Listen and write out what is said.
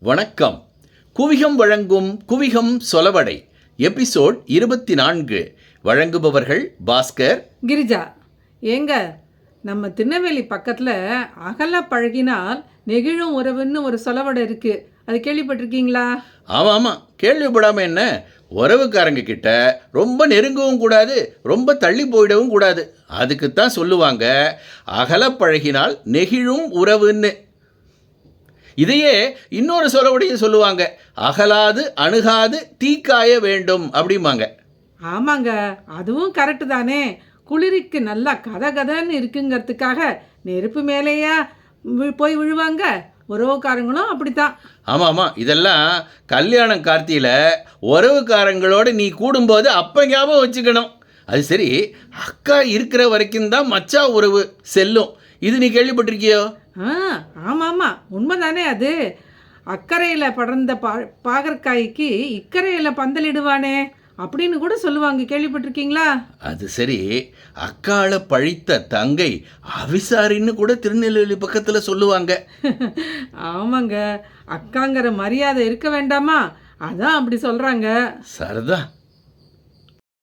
வணக்கம். குவிகம் வழங்கும் குவிகம் சொலவடை எபிசோட் இருபத்தி நான்கு வழங்குபவர்கள் பாஸ்கர் கிரிஜா. ஏங்க நம்ம திருநெல்வேலி பக்கத்தில் அகல பழகினால் நெகிழும் உறவுன்னு ஒரு சொலவடை இருக்கு. அது கேள்விப்பட்டிருக்கீங்களா? ஆமாம் ஆமாம் கேள்விப்படாமல் என்ன? உறவுக்காரங்க கிட்ட ரொம்ப நெருங்கவும் கூடாது ரொம்ப தள்ளி போயிடவும் கூடாது. அதுக்குத்தான் சொல்லுவாங்க அகல பழகினால் நெகிழும் உறவுன்னு. இதையே இன்னொரு சொலவடையும் சொல்லுவாங்க. அகலாது அணுகாது தீக்காய வேண்டும் அப்படிம்பாங்க. ஆமாங்க அதுவும் கரெக்டு தானே. குளிருக்கு நல்லா கத கதன்னு இருக்குங்கிறதுக்காக நெருப்பு மேலேயா போய் விழுவாங்க? உறவுக்காரங்களும் அப்படித்தான். ஆமாம் ஆமாம் இதெல்லாம் கல்யாணம் கார்த்தியில் உறவுக்காரங்களோட நீ கூடும்போது அப்போ ஞாபகம் வச்சுக்கணும். அது சரி அக்கா இருக்கிற வரைக்கும் தான் மச்சா உறவு செல்லும். இது நீ கேள்விப்பட்டிருக்கியோ? ஆ ஆமாம் ஆமாம் உண்மைதானே அது? அக்கறையில் படர்ந்த பா பாகற்காய்க்கு இக்கரையில் பந்தலிடுவானே அப்படின்னு கூட சொல்லுவாங்க கேள்விப்பட்டிருக்கீங்களா? அது சரி. அக்காள பழித்த தங்கை அவிசாரின்னு கூட திருநெல்வேலி பக்கத்தில் சொல்லுவாங்க. ஆமாங்க. அக்காங்கிற மரியாதை இருக்க வேண்டாமா? அதான் அப்படி சொல்கிறாங்க சரிதான்